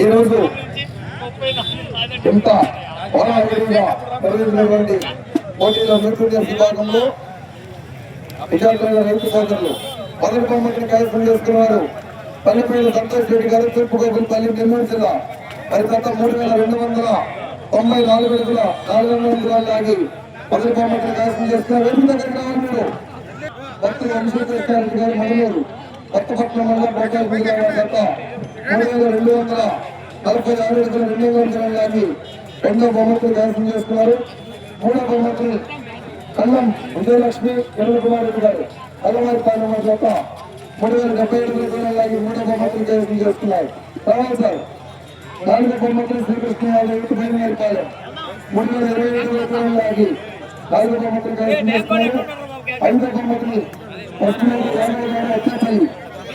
ఈరోజు ఇంత హోరాహోరీగా జరిగినటువంటి పోటీలో నృత్య విభాగంలో విజయనగరం రైతు సోదరులు మొదటి బహుమతిని కైవసం చేసుకున్నారు. పల్లెపల్లి సంతోష్ రెడ్డి గారు తూర్పు గోపులపల్లి నెల్లూరు జిల్లా మరి గత మూడు వేల రెండు వందల తొంభై నాలుగు అడుగుల నాలుగు వందల దూరాలు ఆగి మొదటి బహుమతిని కైవసం చేసుకున్నారు. వెనుక దగ్గరికి భక్తులు వంశీకృష్ణారెడ్డి గారు మంగళూరు కొత్తపట్నం మండలం ప్రకాశం జిల్లా వారి గత మూడు వేల రెండు వందల నలభై ఆరు అడుగుల రెండు వందల దూరాలు రెండో బహుమతులు దర్శనం చేసుకున్నారు మూడో బహుమతులు కల్లం విజయలక్ష్మి ఎరువు కుమార్ రెడ్డి గారు కల్లవారి పాలన చేత మూడు వేల డెబ్బై ఏడు రూపాయలు లాగి మూడో బహుమతులు దర్శనం చేస్తున్నారు తర్వాత సార్ నాలుగో బహుమతులు శ్రీకృష్ణ యాదవ్ పైన గారి పాలెం మూడు వేల ఇరవై ఏడు రూపాయలు లాగి నాలుగో బహుమతులు దర్శనం చేస్తున్నారు ఐదో బహుమతులు వస్తున్నారు రామయ్య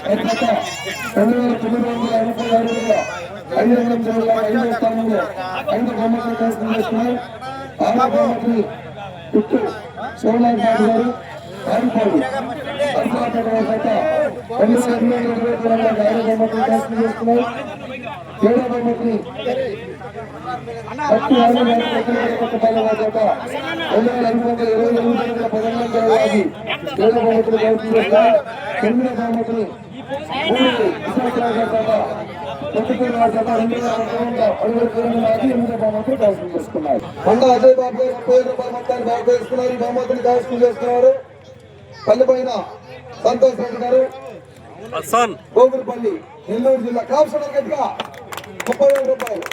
గారు అత్యాపల్లి రెండు వేల తొమ్మిది వందల ఎనభై ఆరుగా ఐదు వందల స్థానంలో ఐదు బహుమతులు ఆరో సోమనాథ్ బాబు గారు రెండు వేల ఎనిమిది ఇరవై చేస్తున్నారు ఏడో ఆరు వేల చేత రెండు వేల వందల ఇరవై ఎనిమిది పదకొండు ఏడో తొమ్మిదో కొండ అజయ్ బాబు గారు ముప్పై రూపాయల మొత్తాన్ని బాగు చేసుకున్నారు. ఈ బహుమతిని చేసుకున్నారు. పల్లెపైన సంతోష్ రెడ్డి గారు. గోగులపల్లి నెల్లూరు జిల్లా కాపుసడ గట్టిగా ముప్పై వేల రూపాయలు.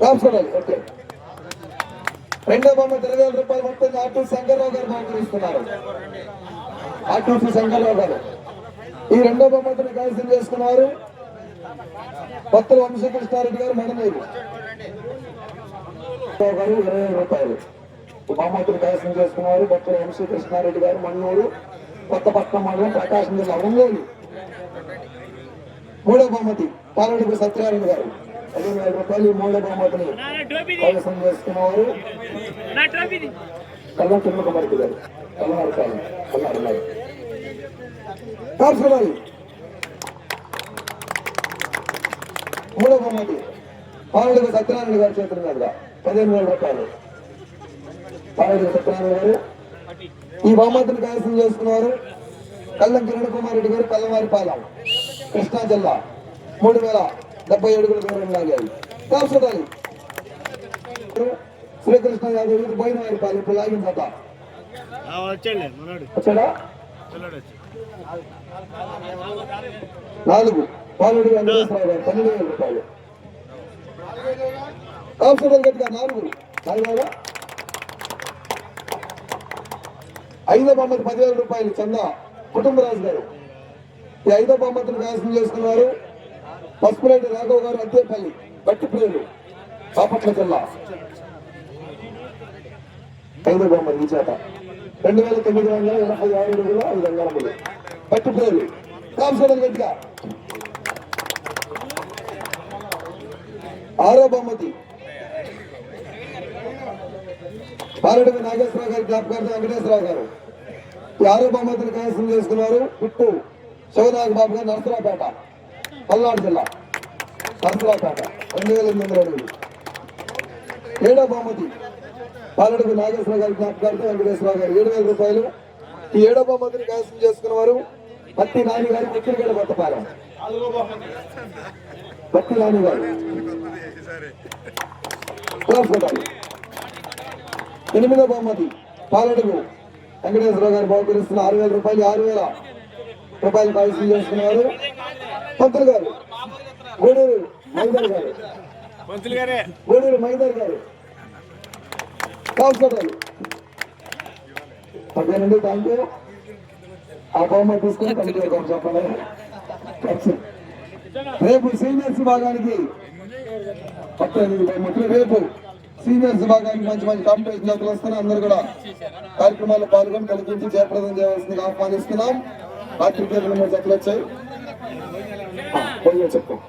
కాపుసడ ఓకే. రెండో బొమ్మ ఇరవై వేల రూపాయలు మొత్తం అటు శంకర్రావు గారు బహుకరిస్తున్నారు. ఆర్టీసీ శంకర్రావు గారు. ఈ రెండో బొమ్మతిని కైవసం చేసుకున్నారు. కొత్తల వంశకృష్ణారెడ్డి గారు మడమేరు గారు ఇరవై వేల రూపాయలు. బహుమతులు కైవసం చేసుకున్నారు. భక్తుల వంశీకృష్ణారెడ్డి గారు మన్నూరు. కొత్తపట్నం మండలం ప్రకాశం జిల్లా ఒంగోలు మూడో బహుమతి పాలడుగు సత్యనారాయణ గారు. పదిహేను వేల రూపాయలు మూడో బహుమతిని కైవసం చేసుకున్నవారు కల్లం తిమ్మకమరికి గారు. కల్లారు కాలం కల్లారు నాయక్. కాపుసరాలు. మూడో బహుమతి. పాలడుగు సత్యనారాయణ గారి చేతుల మీదుగా పదిహేను వేల రూపాయలు. పాలడుగు సత్యనారాయణ గారు. ఈ బహుమతిని కైవసం చేసుకున్నారు కల్లం కిరణ్ కుమార్ రెడ్డి గారు కల్లవారి పాలెం కృష్ణా జిల్లా. మూడు వేల డెబ్బై ఏడుగుల దూరం లాగాయి. కాపుసరాలి. శ్రీకృష్ణ యాదవ్ ఇది పోయిన వారి పాలెం ఇప్పుడు లాగిన మనోడు. వచ్చాడా? నాలుగు. పాలుడు పన్నెండు వేల రూపాయలు. కాపుసరాలు గట్టిగా నాలుగు. నాలుగు ఐదో బొమ్మకి పదివేల రూపాయలు చందా. కుటుంబరాజు గారు. ఈ ఐదో బొమ్మతులు కైవసం చేసుకున్నారు. పసుపులేటి రాఘవ్ గారు అద్దెపల్లి బట్టిప్రేలు బాపట్ల జిల్లా. ఐదో బొమ్మ ఈ చేత రెండు వేల తొమ్మిది వందల ఎనభై ఆరు అడుగుల ఐదు అంగళములు బట్టిప్రేలు కాపుసరాలు గట్టిగా ఆరో బహుమతి. బాలడుగు నాగేశ్వరరావు గారి జ్ఞాపకార్థం వెంకటేశ్వరరావు గారు. ఈ ఆరో బహుమతిని కైవసం చేసుకున్నారు పుట్టు శివనాగ బాబు గారు నరసరావుపేట. పల్నాడు జిల్లా నరసరావుపేట రెండు వేల ఎనిమిది వందల అడుగులు. ఏడో బహుమతి పాలడుగు నాగేశ్వర గారి జ్ఞాపకార్థం వెంకటేశ్వరరావు గారు ఏడు వేల రూపాయలు. ఈ ఏడో బహుమతిని కైవసం చేసుకున్నవారు పత్తి నాని గారి ముఖ్యగడ కొత్తపాలెం పత్తి నాని గారు. ఎనిమిదో బహుమతి పాలడుగు వెంకటేశ్వరరావు గారు బహుకరిస్తున్న ఆరు వేల రూపాయలు ఆరు వేల రూపాయలు కైవసం చేసుకున్నారు పంతులు గారు. గూడూరు మైదర్ గారు. పంతులు గారే. గూడూరు మైదర్ గారు. కాల్సుకోవాలి ఓకేనండి థ్యాంక్ యూ ఆ బహుమతి తీసుకుని కమిటీ గారు చెప్పండి. రేపు సీనియర్స్ భాగానికి రేపు సీనియర్స్ విభాగానికి మంచి మంచి కాంపిటీషన్ జతలు వస్తున్నాయి. అందరూ కూడా కార్యక్రమాల్లో పాల్గొని కలిగించి జయప్రదం చేయవలసిందిగా ఆహ్వానిస్తున్నాం. రాత్రి మూడు జతలు వచ్చాయి. 아, 어, 보여줬고.